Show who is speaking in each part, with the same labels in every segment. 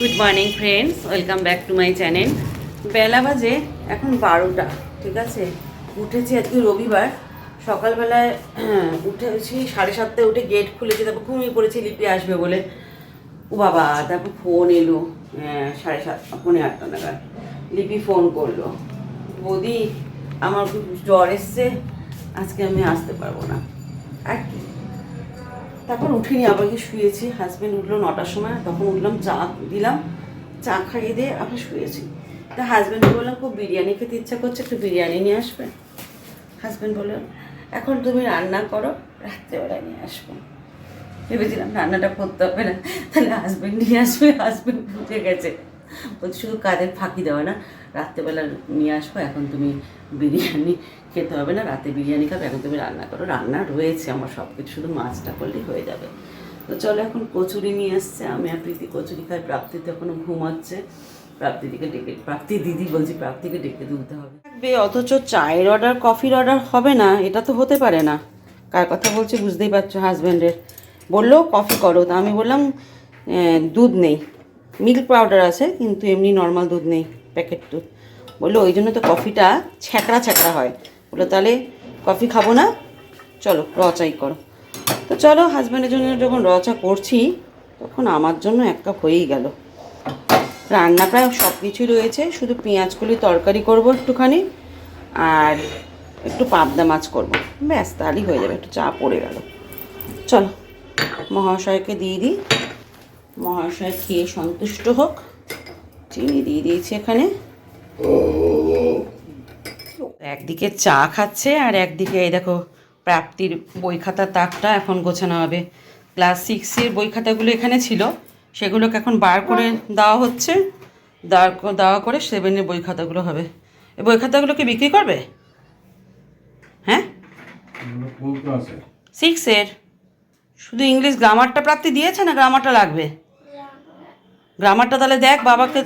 Speaker 1: Good morning friends welcome back to my channel বেলা বাজে এখন বারোটা ঠিক আছে? উঠেছি আজকে রবিবার। সকালবেলায় উঠেছি সাড়ে সাতটায় উঠে গেট খুলেছি তারপর ঘুমিয়ে পড়েছি লিপি আসবে বলে। ও বাবা তারপর ফোন এলো হ্যাঁ, সাড়ে সাত পৌনে আটটা নাগাদ। লিপি ফোন করল। বৌদি আমার খুব জ্বর এসছে আজকে আমি আসতে পারব না। আর কি? তারপর উঠিনি আবার শুয়েছি। হাজব্যান্ড উঠল নটার সময়, তখন উঠলাম, চা দিলাম, চা খাইয়ে দিয়ে আবার শুয়েছি। তা হাজব্যান্ডকে বললাম, খুব বিরিয়ানি খেতে ইচ্ছা করছে, একটু বিরিয়ানি নিয়ে আসবে? হাজব্যান্ড বলল, এখন তুমি রান্না করো রাত্রেবেলায় নিয়ে আসব। ভেবেছিলাম রান্নাটা করতে হবে না, তাহলে হাজব্যান্ড নিয়ে আসবে হাজব্যান্ড বুঝে গেছে। বলছি, শুধু কাজের ফাঁকি দেওয়া না, রাত্রেবেলা নিয়ে আসব, এখন তুমি বিরিয়ানি খেতে হবে না, রাতে বিরিয়ানি খাবে, এখন তুমি রান্না করো। রান্না রয়েছে আমার সব কিছু শুধু মাছটা করলেই হয়ে যাবে। তো চলো এখন কচুরি নিয়ে আসছে আমি আর প্রীতি কচুরি খাই, প্রাপ্তিতে এখনও ঘুমাচ্ছে। প্রাপ্তিদিকে ডেকে, প্রাপ্তি দিদি বলছি, প্রাপ্তিকে ডেকে তুলতে হবে। থাকবে, অথচ চায়ের অর্ডার কফির অর্ডার হবে না, এটা তো হতে পারে না। কার কথা বলছি বুঝতেই পারছ হাজব্যান্ডের বলল কফি করো। তা আমি বললাম দুধ নেই। মিল্ক পাউডার আছে, কিন্তু এমনি নর্মাল দুধ নেই প্যাকেট দুধ। বলল, ওই জন্য তো কফিটা ছ্যাঁকড়া ছ্যাঁকড়া হয়। বলল তাহলে কফি খাব না? চলো, র চাই করো। তো চলো হাজব্যান্ডের জন্য যখন র চা করছি, তখন আমার জন্য এক কাপ হয়েই গেল। রান্না প্রায় সব কিছুই রয়েছে, শুধু পেঁয়াজগুলি তরকারি করব একটুখানি, আর একটু পাবদা মাছ করব। ব্যাস, তাহলেই হয়ে যাবে, একটু চা পড়ে গেল। চলো, মহাশয়কে দিয়ে দিই। মহাশয় খেয়ে সন্তুষ্ট হোক। চিনি দিয়ে দিয়েছি এখানে। একদিকে চা খাচ্ছে আর একদিকে এই দেখো প্রাপ্তির বই খাতার তাকটা এখন গোছানো হবে। ক্লাস সিক্সের বই খাতাগুলো এখানে ছিল সেগুলোকে এখন বার করে দেওয়া হচ্ছে। দেওয়া করে সেভেনের বই খাতাগুলো হবে। এই বই খাতাগুলো কি বিক্রি করবে? হ্যাঁ? সিক্সের শুধু ইংলিশ গ্রামারটা প্রাপ্তি দিয়েছে না গ্রামারটা লাগবে? গ্রামারটা তাহলে দেখ বাবাকে।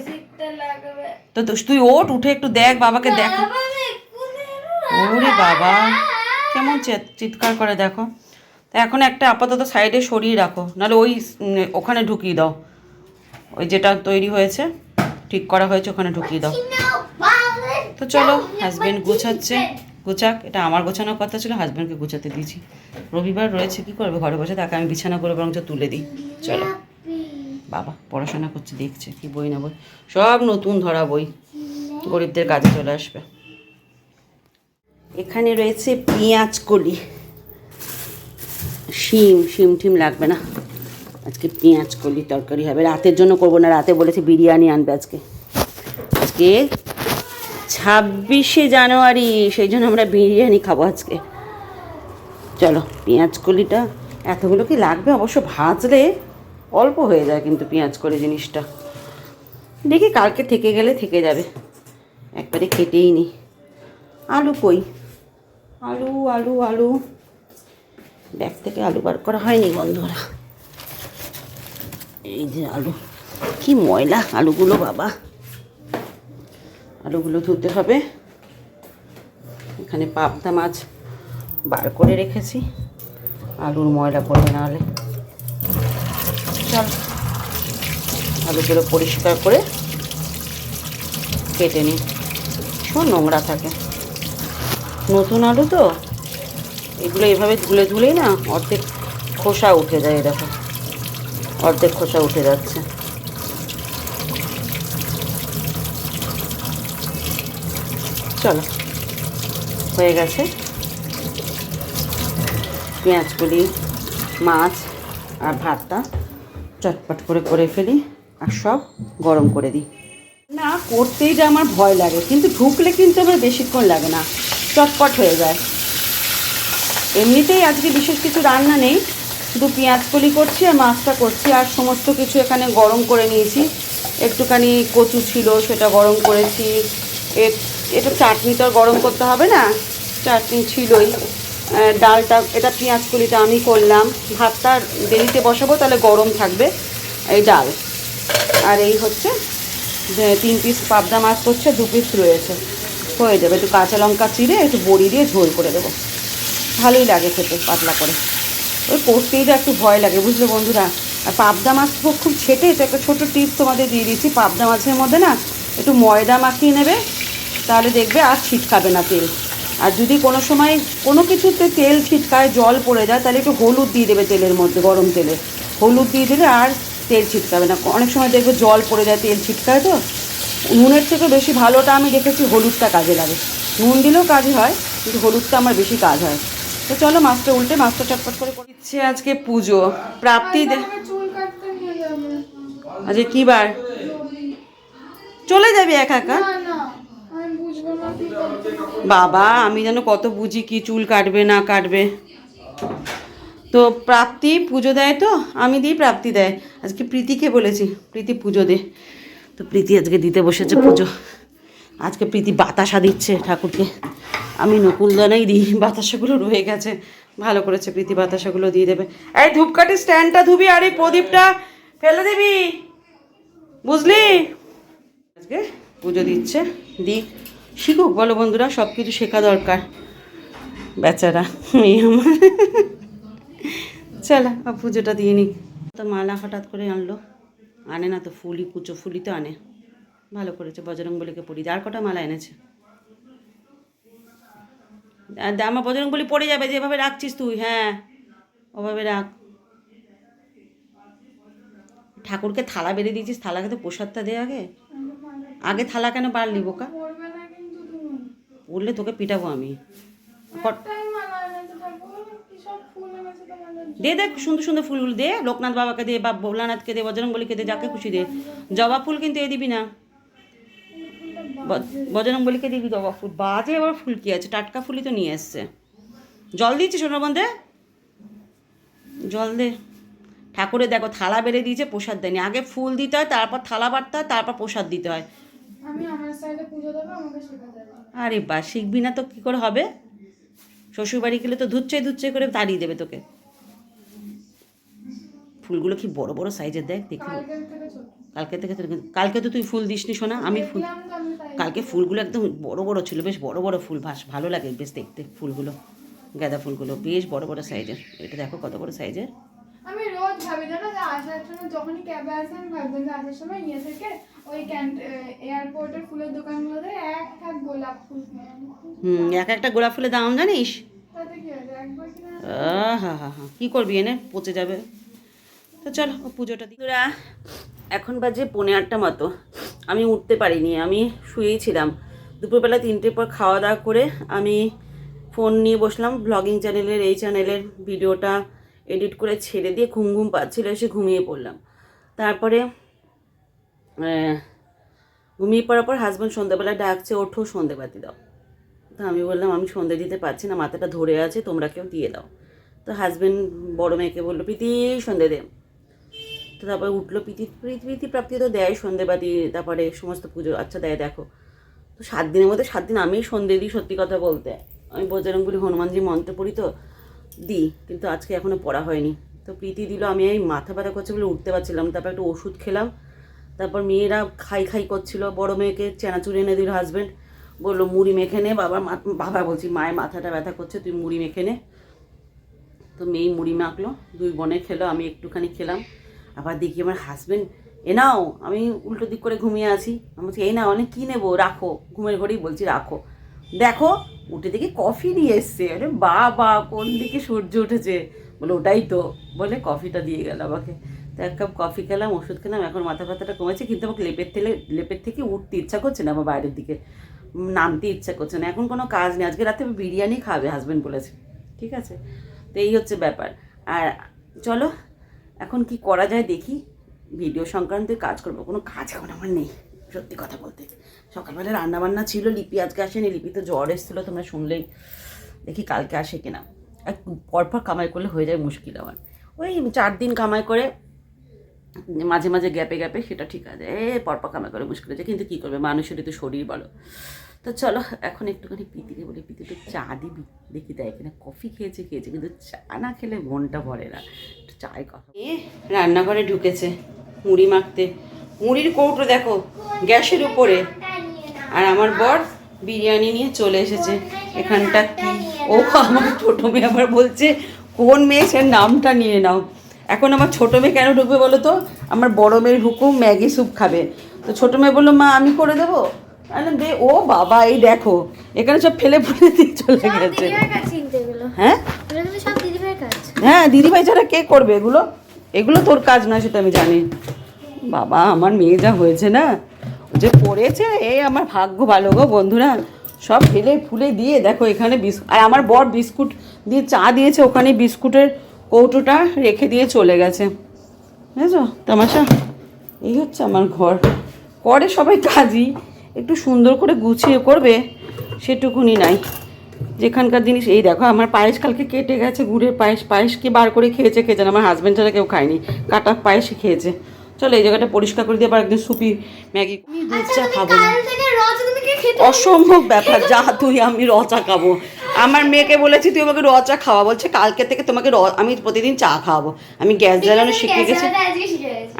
Speaker 1: তো তো তুই ওঠ উঠে একটু দেখ বাবাকে দেখ। ওরে বাবা, কেমন চিৎ- চিৎকার করে দেখো। তা এখন একটা আপাতত সাইডে সরিয়ে রাখো, নাহলে ওই ওখানে ঢুকিয়ে দাও। ওই যেটা তৈরি হয়েছে, ঠিক করা হয়েছে, ওখানে ঢুকিয়ে দাও। তো চলো হাজবেন্ড গুছাচ্ছে। গুছাক, এটা আমার গোছানোর কথা ছিল হাজব্যান্ডকে গুছাতে দিয়েছি। রবিবার রয়েছে, কি করবে? ঘরে বসে তাকে আমি বিছানা করে বরঞ্চ তুলে দিই। চলো। বাবা, পড়াশোনা করছে, দেখছে, কি বই না বই। সব নতুন ধরা বই। গরিবদের কাজে চলে আসবে। এখানে রয়েছে পেঁয়াজ কলি। শিম শিম টিম লাগবে না। আজকে পেঁয়াজ কলি তরকারি হবে। রাতের জন্য করব না, রাতে বলেছে বিরিয়ানি আনবে আজকে। আজকে ছাব্বিশে জানুয়ারি, সেই জন্য আমরা বিরিয়ানি খাব আজকে। চলো, পেঁয়াজ কলিটা এতগুলো কি লাগবে? অবশ্য ভাজলে অল্প হয়ে যায় কিন্তু পেঁয়াজ কলি জিনিসটা। দেখি কালকে থেকে গেলে থেকে যাবে। একবারে কেটেই নি। আলু কই? আলু আলু আলু। ব্যাগ থেকে আলু বার করা হয়নি বন্ধুরা। এই যে আলু। কি ময়লা আলুগুলো বাবা। আলুগুলো ধুতে হবে। এখানে পাবদা মাছ বার করে রেখেছি। আলুর ময়লা পড়বে না হলে। চল। আলুগুলো পরিষ্কার করে কেটে নিই। ভীষণ নোংরা থাকে। নতুন আলু তো? এগুলো এভাবে ধুলে ধুলেই না অর্ধেক খোসা উঠে যায় দেখো। অর্ধেক খোসা উঠে যাচ্ছে। চলো, হয়ে গেছে। পেঁয়াজগুলি মাছ আর ভাতটা চটপট করে করে ফেলি আর সব গরম করে দিই। না, করতেই যে আমার ভয় লাগে, কিন্তু ঢুকলে কিন্তু আমার বেশিক্ষণ লাগে না। চটপট হয়ে যায়। এমনিতেই আজকে বিশেষ কিছু রান্না নেই। শুধু পেঁয়াজ কলি করছি আর মাছটা করছি আর সমস্ত কিছু এখানে গরম করে নিয়েছি। একটুখানি কচু ছিল, সেটা গরম করেছি। এ- এটা চাটনি তো গরম করতে হবে না। চাটনি ছিলই। ডালটা, এটা পেঁয়াজ কলিটা আমি করলাম। ভাতটা দেরিতে বসাবো, তাহলে গরম থাকবে এই ডাল। আর এই হচ্ছে তিন পিস পাবদা মাছ করছে, দু পিস রয়েছে। হয়ে যাবে। একটু কাঁচা লঙ্কা চিড়ে, একটু বড়ি দিয়ে ঝোল করে দেবো। ভালোই লাগে খেতে পাতলা করে। ওই করতেই একটু ভয় লাগে, বুঝলে বন্ধুরা? আর পাবদা মাছ তো খুব ছেটে তো একটা ছোটো টিপস তোমাদের দিয়ে দিচ্ছি। পাবদা মাছের মধ্যে না, একটু ময়দা মাখিয়ে নেবে, তাহলে দেখবে আর ছিটকাবে না তেল। আর যদি কোনো সময় কোনো কিছুতে তেল ছিটকায়, জল পড়ে যায়, তাহলে একটু হলুদ দিয়ে দেবে তেলের মধ্যে, গরম তেলে। হলুদ দিয়ে দিলে আর তেল ছিটকাবে না। অনেক সময় দেখবে জল পড়ে যায়, তেল ছিটকায় তো নুনের থেকে বেশি ভালোটা আমি দেখেছি হলুদটা কাজে লাগে। নুন দিলেও কাজ হয় কিন্তু হলুদটা আমার বেশি কাজ হয়। তো চলো মাছটা উল্টে মাছটা চটপট করে দিচ্ছে আজকে পুজো। প্রাপ্তি আজকে কি বার? চলে যাবি একা একা? বাবা আমি যেন কত বুঝি কি চুল কাটবে না কাটবে। তো প্রাপ্তি পুজো দেয় তো? আমি দিই প্রাপ্তি দেয়। আজকে প্রীতিকে বলেছি প্রীতি পুজো দে। তো প্রীতি আজকে দিতে বসেছে পুজো। আজকে প্রীতি বাতাসা দিচ্ছে ঠাকুরকে। আমি নকুলদানাই দিই, বাতাসাগুলো রয়ে গেছে। ভালো করেছে প্রীতি বাতাসাগুলো দিয়ে দেবে। এই ধূপকাঠি স্ট্যান্ডটা ধুবি আর এই প্রদীপটা ফেলে দিবি। বুঝলি? আজকে পুজো দিচ্ছে। দিক, শিখুক, বলো বন্ধুরা সব কিছু শেখা দরকার। বেচারা, মেয়ে আমার। চলো পুজোটা দিয়ে নিক। তো মালা হঠাৎ করে আনলো। আনে না তো ফুলই, কুচো ফুলই তো আনে। ভালো করেছে বজরং বলিকে পড়ি আর কটা মালা এনেছে? আমার বজরং বলি পড়ে যাবে যেভাবে রাখছিস তুই হ্যাঁ। ওভাবে রাখ। ঠাকুরকে থালা বেড়ে দিয়েছিস, থালাকে তো প্রসাদটা দে আগে। আগে থালা কেন বাড়লি, বোকা? বললে তোকে পিটাবো আমি কট-
Speaker 2: একটাই মালা এনেছে ঠাকুর কি সব ফুল
Speaker 1: দে দেখ সুন্দর সুন্দর ফুলগুলো দে লোকনাথ বাবাকে দে বা ভোলানাথকে দে বজরং বলিকে দে যাকে খুশি দে। জবা ফুল কিন্তু এ দিবি না। ব- বজরং বলিকে দিবি জবা ফুল। বাজে আবার ফুল কি আছে? টাটকা ফুলই তো নিয়ে এসছে। জল দিচ্ছি সোনার বন্ধে জল দে। ঠাকুরে দেখো থালা বেড়ে দিয়েছে প্রসাদ দেয়নি। আগে ফুল দিতে হয় তারপর থালা বাড়তে হয় তারপর প্রসাদ দিতে হয়। আরে বা শিখবি না তো কী করে হবে? শ্বশুরবাড়ি গেলে তো ধুচ্ছে ধুচ্ছে করে তাড়িয়ে দেবে তোকে। ফুলগুলো কি বড় বড় সাইজের? দেখ দেখি
Speaker 2: কালকের থেকে ছোট।
Speaker 1: কালকে থেকে কালকে তো তুই ফুল দিসনি শোনা আমি ফুল কালকে ফুলগুলো একদম বড় বড় ছিল বেশ বড় বড় ফুল ভাস ভালো লাগে বেশ দেখতে ফুলগুলো গাঁদা ফুলগুলো বেশ বড় বড় সাইজের। এটা দেখো কত বড় সাইজের।
Speaker 2: আমি রোজ ভাবি জানো যে আসার সময় যখনই ক্যাবে আসে আমি ভাবতাম যে আসার সময় ইয়ে থেকে ওই ক্যান্ট এয়ারপোর্টের ফুলের দোকানগুলোতে এক থাক গোলাপ ফুল।
Speaker 1: হুম এক একটা গোলাপ ফুলের দাম জানিস?
Speaker 2: তাতে কি হয়েছে? একবার কিনে
Speaker 1: হা হা হা কী করবি এনে? পচে যাবে। তো চলো পুজোটা দিই এখন বাজে পৌনে আটটা মতো। আমি উঠতে পারিনি, আমি শুয়েই ছিলাম। দুপুরবেলা তিনটের পর খাওয়া দাওয়া করে আমি ফোন নিয়ে বসলাম ব্লগিং চ্যানেলের এই চ্যানেলের ভিডিওটা এডিট করে ছেড়ে দিয়ে ঘুম ঘুম পাচ্ছিল, এসে ঘুমিয়ে পড়লাম। তারপরে ঘুমিয়ে পড়ার পর হাজব্যান্ড সন্ধ্যাবেলা ডাকছে, ওঠো সন্ধেবাতি দাও। তো আমি বললাম, আমি সন্ধে দিতে পারছি না, মাথাটা ধরে আছে, তোমরা কেউ দিয়ে দাও। তো হাজব্যান্ড বড় মেয়েকে বলল, প্রীতি সন্ধে দে। তো তারপরে উঠল প্রীতি প্রীতি প্রীতি প্রাপ্তি তো দেয় সন্ধেবাতি তারপরে সমস্ত পুজো আচ্ছা দেয়, দেখো। তো সাত দিনের মধ্যে সাত দিন আমি সন্ধে দিই সত্যি কথা বলতে। আমি বজরংবলী হনুমানজি মন্ত্র পড়ি তো দিই। কিন্তু আজকে এখনও পড়া হয়নি। তো প্রীতি দিল, আমি এই মাথা ব্যথা করছে বলে উঠতে পারছিলাম তারপর একটু ওষুধ খেলাম। তারপর মেয়েরা খাই খাই করছিল। বড় মেয়েকে চেনাচুরি এনে দিল হাজব্যান্ড বলল, মুড়ি মেখে নে, বাবার বাবা বলছি, মায়ের মাথাটা ব্যথা করছে, তুই মুড়ি মেখে নে। তো মেয়ে মুড়ি মাখলো, দুই বনে খেলো, আমি একটুখানি খেলাম। আবার দেখি আমার হাজবেন্ড এ নাও, আমি উল্টো দিক করে ঘুমিয়ে আছি। আমি বলছি, এই না অনেক কী নেব? রাখো, ঘুমের ঘরেই বলছি, রাখো। দেখো, উঠে দেখি কফি নিয়ে এসছে। আরে বা বা কোন দিকে সূর্য উঠেছে? বলে, ওটাই তো। বলে কফিটা দিয়ে গেল আমাকে। তো এক কাপ কফি খেলাম, ওষুধ খেলাম, এখন মাথা ব্যথাটা কমেছে, কিন্তু আমাকে লেপের থেকে লেপের থেকে উঠতে ইচ্ছা করছে না আমার বাইরের দিকে। নামতে ইচ্ছা করছে না, এখন কোনো কাজ নেই। আজকে রাতে বিরিয়ানি খাবে হাজবেন্ড বলেছে। ঠিক আছে? তো এই হচ্ছে ব্যাপার। আর চলো এখন কি করা যায় দেখি। ভিডিও সংক্রান্ত কাজ করব, কোনো কাজ এখন আমার নেই, সত্যি কথা বলতে। সকালবেলা রান্নাবান্না ছিল, লিপি আজকে আসেনি, লিপি তো জ্বর এসেছিল, তোমরা শুনলেই দেখি কালকে আসে কিনা। আর পরপর কামাই করলে হয়ে যায় মুশকিল আমার। ওই চার দিন কামাই করে মাঝে মাঝে গ্যাপে গ্যাপে সেটা ঠিক আছে, এ পরপর কামাই করে মুশকিল আছে কিন্তু কী করবে? মানুষেরই তো শরীর বলো। তো চলো, এখন একটুখানি পিতিকে বলি। পিতি চা দিবি। দেখি দেয় কিনা। কফি খেয়েছে খেয়েছে, কিন্তু চা না খেলে মনটা ভরে না। একটু চায়ের কথা এ, রান্নাঘরে ঢুকেছে মুড়ি মাখতে। মুড়ির কৌটো দেখো, গ্যাসের উপরে। আর আমার বর বিরিয়ানি নিয়ে চলে এসেছে। এখানটা কি? ও আমার ছোট মেয়ে আবার বলছে, কোন মেয়ে সে নামটা নিয়ে নাও। এখন আমার ছোটো মেয়ে কেন ঢুকবে বলো তো? আমার বড় মেয়ের হুকুম ম্যাগি স্যুপ খাবে। তো ছোটো মেয়ে বলল, মা, আমি করে দেবো? দে ও বাবা এই দেখো এখানে সব ফেলে ফুলে দিয়ে চলে গেছে। হ্যাঁ? হ্যাঁ দিদিভাই ছাড়া কে করবে এগুলো? এগুলো তোর কাজ নয় সেটা আমি জানি। বাবা আমার মেয়ে যা হয়েছে না? যে পড়েছে এই আমার ভাগ্য ভালো গো বন্ধুরা। সব ফেলে ফুলে দিয়ে দেখো এখানে বিস্কুট আর আমার বর বিস্কুট দিয়ে চা দিয়েছে ওখানে বিস্কুটের কৌটোটা রেখে দিয়ে চলে গেছে। বুঝেছ তামাশা? এই হচ্ছে আমার ঘর। করে সবাই কাজই একটু সুন্দর করে গুছিয়ে করবে সেটুকুনি নাই। যেখানকার জিনিস এই দেখো আমার পায়েস কালকে কেটে গেছে গুড়ের পায়েস। পায়েস কি বার করে খেয়েছে খেয়েছে না আমার হাজব্যান্ড ছাড়া কেউ খায়নি। কাটা পায়েসই খেয়েছে। চলো এই জায়গাটা পরিষ্কার করে দিয়ে আবার একদিন সুপি ম্যাগি দুধ
Speaker 3: আচ্ছা
Speaker 1: চা খাব। অসম্ভব ব্যাপার যা তুই আমি রচা খাব। আমার মেয়েকে বলেছি তুই আমাকে র চা খাওয়া। বলছে কালকে থেকে তোমাকে র আমি প্রতিদিন চা খাওয়াবো। আমি গ্যাস জ্বালানো শিখে গেছি।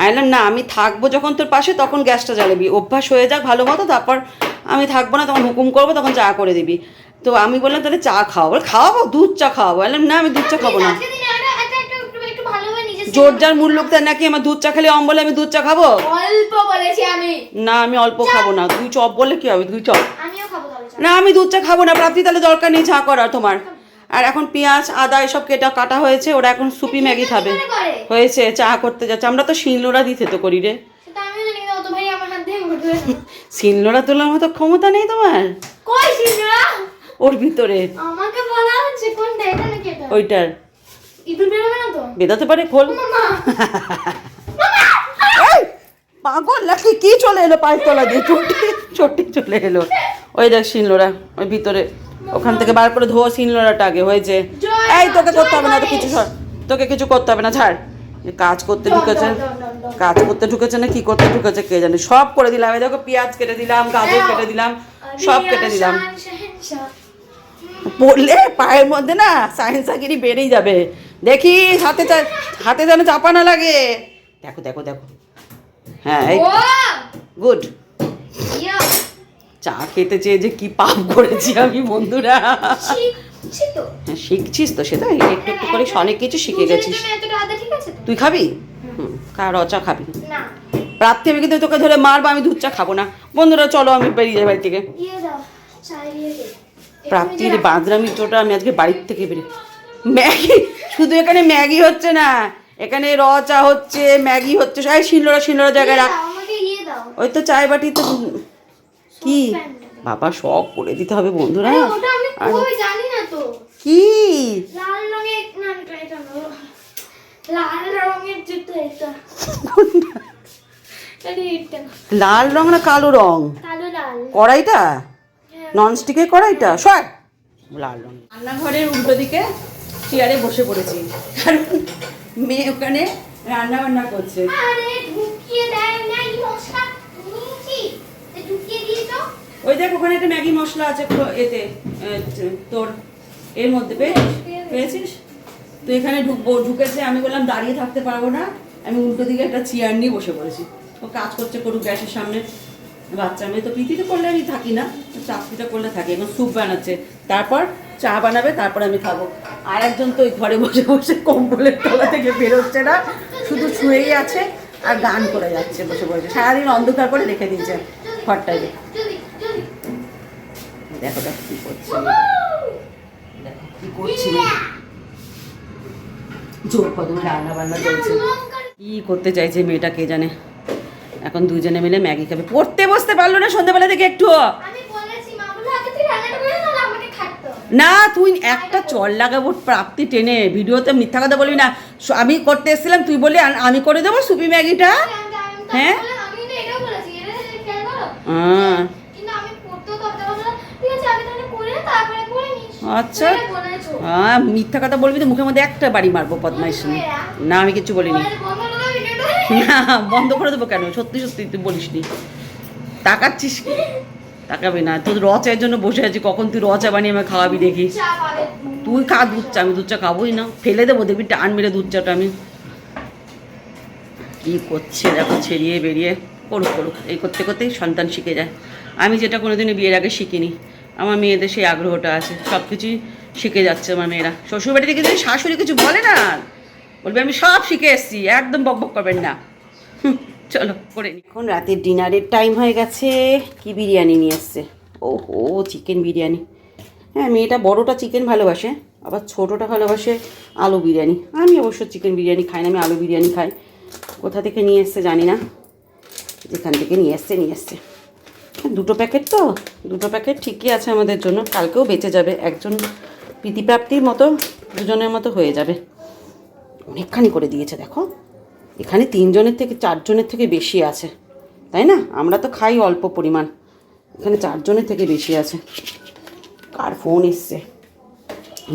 Speaker 1: আমি বললাম না আমি থাকব যখন তোর পাশে তখন গ্যাসটা জ্বালাবি। অভ্যাস হয়ে যাক ভালো মতো তারপর আমি থাকব না তখন হুকুম করব তখন চা করে দিবি। তো আমি বললাম তাহলে চা খাওয়াবো খাওয়াবো? দুধ চা খাওয়াবো? বললাম না আমি দুধ চা খাব না
Speaker 3: আজকে দিনে একটা একটা একটু একটু একটু ভালোভাবে নিজে
Speaker 1: জোর যার মূল লোক তার নাকি আমার দুধ চা খেলে অম্বলে আমি দুধ চা খাব?
Speaker 3: অল্প বলেছি আমি।
Speaker 1: না আমি অল্প খাব না। তুই চপ বললে কি হবে? তুই চপ।
Speaker 3: আমিও খাব
Speaker 1: না আমি দুধ চা খাব না। প্রাপ্তি তাহলে দরকার নেই চা করার তোমার। আর এখন পেঁয়াজ আদা এসব কেটা কাটা হয়েছে। ওরা এখন সুপি ম্যাগি খাবে। হয়েছে চা করতে যাচ্ছে। আমরা তো শিলনোড়া দিতে তো করি রে। শিলনোড়া তোলার মতো ক্ষমতা নেই তোমার। ওর ভিতরে।
Speaker 3: আমাকে বলা হচ্ছে কোনটা এটা নাকি এটা?
Speaker 1: ওইটার।
Speaker 3: ইঁদুর বেরোবে না তো?
Speaker 1: বেদাতে পারে খোল। পাগল নাকি? কি চলে এলো পায়ের তলা দিয়ে? চটি চটি চলে এলো। ওই দেখ শিলনোড়া ওই ভিতরে। ওখান থেকে বার করে ধোয়া শিলনোড়াটা আগে হয়েছে। এই তোকে করতে হবে না তো কিছু তোকে কিছু করতে হবে না ছাড়। কাজ করতে ঢুকেছে। কাজ করতে ঢুকেছে না কি করতে ঢুকেছে কে জানে? সব করে দিলাম। এই দেখো পেঁয়াজ কেটে দিলাম গাজর কেটে দিলাম সব কেটে দিলাম। পড়লে পায়ের মধ্যে না সায়েন্স আগিরি বেড়েই যাবে। দেখি হাতে চা- হাতে যেন চাপা না লাগে। দেখো দেখো দেখো। হ্যাঁ এই গুড। চা খেতে চেয়ে যে কি পাপ করেছি আমি বন্ধুরা। হ্যাঁ, শিখছিস তো সেটা একটু একটু করে অনেক কিছু শিখে গেছিস। তুই খাবি? হুম। কার রচা খাবি। রাত্রে আমি কিন্তু তোকে ধরে মারবো আমি দুধ চা খাব না। বন্ধুরা চলো আমি বেরিয়ে যাই বাড়ি থেকে। প্রাপ্তির বাঁদরামি চোটা আমি আজকে বাড়ির থেকে বেরিয়ে ম্যাগি শুধু এখানে ম্যাগি হচ্ছে না এখানে র চা হচ্ছে ম্যাগি হচ্ছে এই শিলনোড়া শিলনোড়া জায়গায় রাখ।
Speaker 3: আমাকে দাও।
Speaker 1: ওই তো চায় বাটি তো কি? বাবা সব করে দিতে হবে বন্ধুরা।
Speaker 3: ওটা আমি
Speaker 1: আর
Speaker 3: কই জানি না তো।
Speaker 1: কি?
Speaker 3: লাল রঙের না এটা এটা না। লাল রঙের জুতো এটা। এটা এটা।
Speaker 1: লাল রং না কালো রং
Speaker 3: কালো লাল।
Speaker 1: কড়াইটা?
Speaker 3: হ্যাঁ।
Speaker 1: ননস্টিকের কড়াইটা? সর লাল রং রান্নাঘরের উল্টো দিকে চেয়ারে বসে পড়েছি। কারণ মেয়ে ওখানে রান্না বান্না করছে ওই দেখ ওখানে একটা ম্যাগি মশলা আছে এতে তোর এর মধ্যে পেয়েছিস? পেয়েছিস? তো এখানে ঢুকবো ঢুকেছে আমি বললাম দাঁড়িয়ে থাকতে পারব না। আমি উল্টো দিকে একটা চেয়ার নিয়ে বসে পড়েছি। ও কাজ করছে করুক গ্যাসের সামনে। বাচ্চা মেয়ে তো প্রীতিতে করলে আমি থাকি না চাকরিটা করলে থাকি। এখন স্যুপ বানাচ্ছে। তারপর চা বানাবে, তারপর আমি খাব। আর একজন তো ওই ঘরে বসে বসে কম্বলের তলা থেকে বেরোচ্ছে না, শুধু শুয়েই আছে আর গান করে যাচ্ছে বসে বসে। সারাদিন অন্ধকার করে রেখে দিয়েছে ঘরটাকে দেখো দেখো কি করছে। দেখো কি করছি। জোর কদমে রান্না বান্না চলছে। কি করতে চাইছে মেয়েটা কে জানে? এখন দুজনে মিলে ম্যাগি খাবে। পড়তে বসতে পারল না সন্ধ্যাবেলা থেকে একটু
Speaker 3: আমি বলেছি মা বলে আগে তুই রান্নাটা করে তাহলে আমাকে খাটতে হবে।
Speaker 1: না তুই একটা চল লাগাবো প্রাপ্তি টেনে। ভিডিওতে মিথ্যা কথা বলবি না। আমি করতে এসেছিলাম তুই বলি "আ- আমি করে দেবো সুপি ম্যাগিটা? হ্যাঁ?
Speaker 3: করে? নিস।
Speaker 1: আচ্ছা। আহ, মিথ্যা কথা বলবি তো মুখের মধ্যে একটা বাড়ি মারবো পদ্মাইশ না আমি কিছু বলিনি। না বন্ধ করে দেবো কেন? সত্যি সত্যি তুই বলিসনি। তাকাচ্ছিস কি? তাকাবি না। তোর র চায়ের জন্য বসে আছি কখন তুই র চা বানিয়ে আমাকে খাওয়াবি দেখি। তুই খা দুধ চা আমি দুধ চা খাবোই না। ফেলে দেবো দেখবি টান মেরে দুধ চাটা আমি। কি করছে দেখো ছেড়িয়ে বেরিয়ে করুক করুক এই করতে করতেই সন্তান শিখে যায়। আমি যেটা কোনোদিনও বিয়ের আগে শিখিনি। আমার মেয়েদের সেই আগ্রহটা আছে। সব কিছুই শিখে যাচ্ছে আমার মেয়েরা। শ্বশুরবাড়ি থেকে যদি শাশুড়ি কিছু বলে না। বলবে আমি সব শিখে এসেছি। একদম বক বক করবেন না। চলো, করে নি। এখন রাতের ডিনারের টাইম হয়ে গেছে। কি বিরিয়ানি নিয়ে এসছে? ও ও চিকেন বিরিয়ানি। হ্যাঁ মেয়েটা বড়টা চিকেন ভালোবাসে, আবার ছোটোটা ভালোবাসে আলু বিরিয়ানি। আমি অবশ্য চিকেন বিরিয়ানি খাই না, আমি আলু বিরিয়ানি খাই। কোথা থেকে নিয়ে এসছে জানি না। যেখান থেকে নিয়ে এসছে নিয়ে এসছে। দুটো প্যাকেট তো, দুটো প্যাকেট ঠিকই আছে আমাদের জন্য। কালকেও বেঁচে যাবে, একজন প্রীতিপ্রাপ্তির মতো, দুজনের মতো হয়ে যাবে। অনেকখানি করে দিয়েছে, দেখো। এখানে তিনজনের থেকে, চারজনের থেকে বেশি আছে। তাই না? আমরা তো খাই অল্প পরিমাণ। এখানে চারজনের থেকে বেশি আছে। কার ফোন এসছে?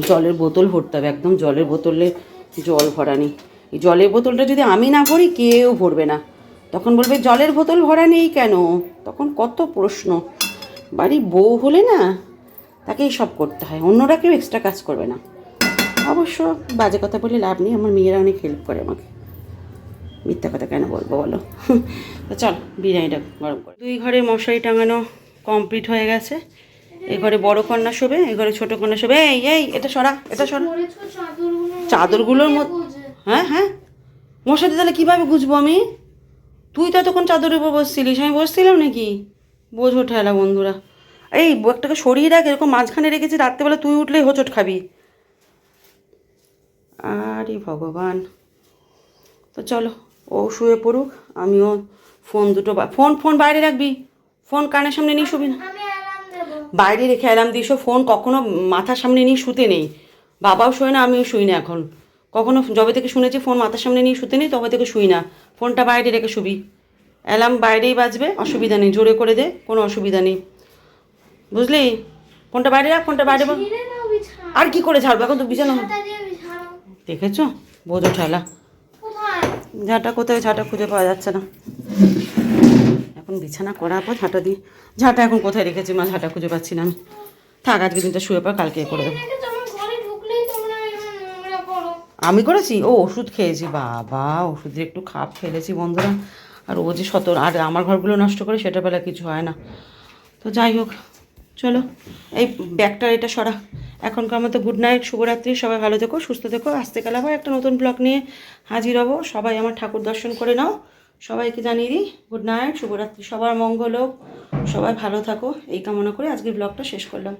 Speaker 1: জলের বোতল ভরতে হবে একদম। জলের বোতলে জল ভরা নেই। এই জলের বোতলটা যদি আমি না ভরি, কেউ ভরবে না। তখন বলবে, জলের বোতল ভরা নেই কেন? তখন কত প্রশ্ন। বাড়ি বউ হলে না, তাকেই সব করতে হয়। অন্যরা কেউ এক্সট্রা কাজ করবে না। অবশ্য বাজে কথা বলে লাভ নেই। আমার মেয়েরা অনেক হেল্প করে আমাকে। মিথ্যা কথা কেন বলব বলো? তো চল, বিরিয়ানিটা গরম করে। দুই ঘরে মশারি টাঙানো কমপ্লিট হয়ে গেছে। এই ঘরে বড় কন্যা শোবে এই ঘরে ছোট কন্যা শোবে। এই এই, এটা সরা এটা সরা। চাদরগুলোর মধ্যে হ্যাঁ হ্যাঁ। মশারি তাহলে কীভাবে বুঝব আমি? তুই তো তখন চাদরের উপর বসছিলিস, আমি বসছিলাম নাকি? বোঝো ঠেলা বন্ধুরা। এই একটাকে সরিয়ে রাখ, এরকম মাঝখানে রেখেছি, রাত্রেবেলা তুই উঠলেই হোঁচট খাবি। আরে ভগবান। তো চলো ও শুয়ে পড়ুক আমিও ফোন দুটো ফোন ফোন বাইরে রাখবি। ফোন কানের সামনে নিয়ে শুবি না। বাইরে রেখে অ্যালার্ম দিয়েছ ফোন কখনো মাথার সামনে নিয়ে শুতে নেই। বাবাও শোয় না আমিও শুই না এখন। কখনো যবে থেকে শুনেছি ফোন মাথার সামনে নিয়ে শুতে নেই তবে থেকে শুই না। ফোনটা বাইরে রেখে শুবি। অ্যালার্ম বাইরেই বাজবে অসুবিধা নেই জোরে করে দে কোনো অসুবিধা নেই। বুঝলি? ফোনটা বাইরে রাখ ফোনটা বাইরে আর কি করে ছাড়বো এখন তো বিছানা। দেখেছ? বোঝো ঠেলা। ঝাঁটা কোথায় ঝাঁটা খুঁজে পাওয়া যাচ্ছে না। এখন বিছানা করার পর ঝাঁটা দিই ঝাঁটা এখন কোথায় রেখেছি মা? ঝাঁটা খুঁজে পাচ্ছি না আমি। থাক, আজকে দিনটা শুয়ে পর কালকে করে দেবো। আমি করেছি? ও, ওষুধ খেয়েছি। বাবা ওষুধের একটু খাপ ফেলেছি বন্ধুরা। আর ও যে শত আর আমার ঘরগুলো নষ্ট করে সেটা বেলা কিছু হয় না। তো যাই হোক চলো, এই ব্যাগটা এটা সরা। এখনকার মতো গুড নাইট শুভরাত্রি, সবাই ভালো থেকো, সুস্থ থেকো। আসতে গেলে আবার একটা নতুন ব্লগ নিয়ে হাজির হব। সবাই আমার ঠাকুর দর্শন করে নাও। সবাইকে জানিয়ে দিই গুড নাইট শুভরাত্রি। সবার মঙ্গল হোক, সবাই ভালো থাকো। এই কামনা করে আজকের ব্লগটা শেষ করলাম।